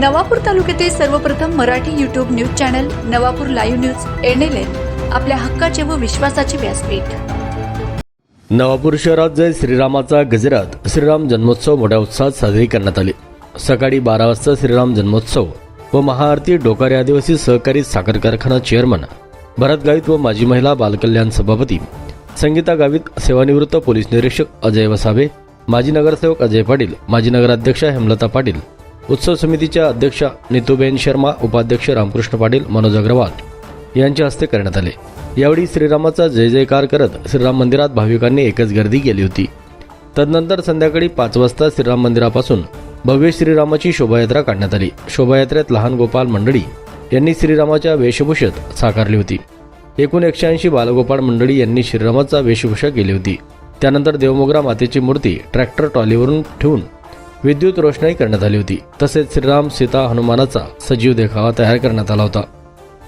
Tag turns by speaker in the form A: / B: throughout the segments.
A: नवापूर तालुक्यातील सर्वप्रथम Marathi YouTube news channel Navapur live news NLN आपल्या हक्काचे व विश्वासाचे व्यासपीठ.
B: नवापूर शहरात जय श्रीरामाचा गजरात श्रीराम जन्मोत्सव मोठ्या उत्साहात साजरी करण्यात आली. सकाळी बारा वाजता श्रीराम जन्मोत्सव व महाआरती डोकारे आदिवासी सहकारी साखर कारखाना चेअरमन भरत गावित व माजी महिला बालकल्याण सभापती संगीता गावित सेवानिवृत्त पोलीस निरीक्षक अजय वसावे माजी नगरसेवक अजय पाटील माजी नगराध्यक्षा हेमलता पाटील उत्सव समितीच्या अध्यक्षा नितूबेन शर्मा उपाध्यक्ष रामकृष्ण पाटील मनोज अग्रवाल यांच्या हस्ते करण्यात आले. यावेळी श्रीरामाचा जय जयकार करत श्रीराम मंदिरात भाविकांनी एकच गर्दी केली होती. तदनंतर संध्याकाळी पाच वाजता श्रीराम मंदिरापासून भव्य श्रीरामाची शोभायात्रा काढण्यात आली. शोभायात्रेत लहान गोपाल मंडळी यांनी श्रीरामाच्या वेशभूषेत साकारली होती. एकूण एकशे ऐंशी बालगोपाळ मंडळी यांनी श्रीरामाचा वेशभूषा केली होती. त्यानंतर देवमोगरा मातेची मूर्ती ट्रॅक्टर ट्रॉलीवरून ठेवून विद्युत रोषणाई करण्यात आली होती. तसेच श्रीराम सीता हनुमानाचा सजीव देखावा तयार करण्यात आला होता.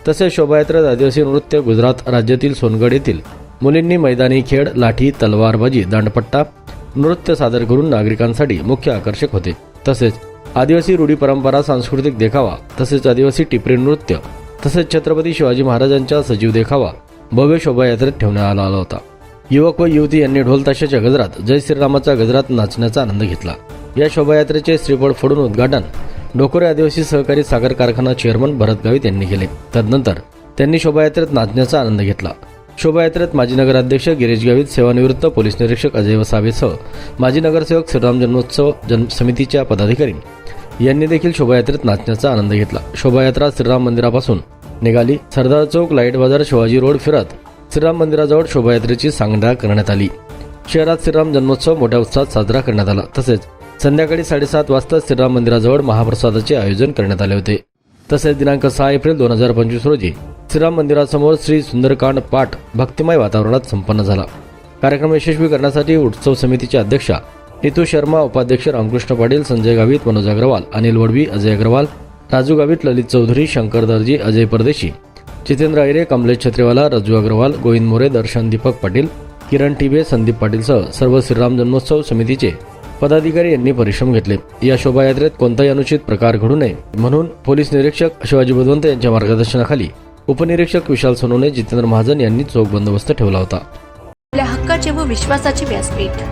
B: तसेच शोभायात्रेत आदिवासी नृत्य गुजरात राज्यातील सोनगड येथील मुलींनी मैदानी खेळ लाठी तलवारबाजी दांडपट्टा नृत्य सादर करून नागरिकांसाठी मुख्य आकर्षक होते. तसेच आदिवासी रूढी परंपरा सांस्कृतिक देखावा तसेच आदिवासी टिपरी नृत्य तसेच छत्रपती शिवाजी महाराजांचा सजीव देखावा भव्य शोभायात्रेत ठेवण्यात आला आला होता. युवक व युवती यांनी ढोल ताशाच्या गजरात जय श्रीरामाचा गजरात नाचण्याचा आनंद घेतला. या शोभायात्रेचे श्रीफळ फोडून उद्घाटन डोकोरे आदिवासी सहकारी साखर कारखाना चेअरमन भरत गावित यांनी केले. तदनंतर त्यांनी शोभायात्रेत नाचण्याचा आनंद घेतला. शोभायात्रेत माजी नगराध्यक्ष गिरीश गावित सेवानिवृत्त पोलीस निरीक्षक अजय वसावेसह माजी नगरसेवक श्रीराम जन्मोत्सव जन समितीच्या पदाधिकारी यांनी देखील शोभायात्रेत नाचण्याचा आनंद घेतला. शोभायात्रा श्रीराम मंदिरापासून निघाली. सरदार चौक लाइट बाजार शिवाजी रोड फिरत श्रीराम मंदिराजवळ शोभायात्रेची सांगता करण्यात आली. शहरात श्रीराम जन्मोत्सव मोठ्या उत्साहात साजरा करण्यात आला. तसेच संध्याकाळी साडेसात वाजता श्रीराम मंदिराजवळ महाप्रसादाचे आयोजन करण्यात आले होते. तसेच दिनांक सहा एप्रिल दोन हजार पंचवीस रोजी श्रीराम मंदिरासमोर श्री सुंदरकांड पाठ भक्तिमय वातावरणात संपन्न झाला. कार्यक्रम यशस्वी करण्यासाठी उत्सव समितीच्या अध्यक्षा नितू शर्मा उपाध्यक्ष रामकृष्ण पाटील संजय गावित मनोज अग्रवाल अनिल वडवी अजय अग्रवाल राजू गावित ललित चौधरी शंकर दर्जी अजय परदेशी जितेंद्र ऐरे कमलेश छत्रीवाला राजू अग्रवाल गोविंद मोरे दर्शन दीपक पाटील किरण टिबे संदीप पाटीलसह सर्व श्रीराम जन्मोत्सव समितीचे पदाधिकारी यांनी परिश्रम घेतले. या शोभायात्रेत कोणताही अनुचित प्रकार घडू नये म्हणून पोलीस निरीक्षक शिवाजी भदवंत यांच्या मार्गदर्शनाखाली उपनिरीक्षक विशाल सोनवणे जितेंद्र महाजन यांनी चोख बंदोबस्त ठेवला होता.
A: आपल्या हक्काचे व विश्वासाचे व्यासपीठ.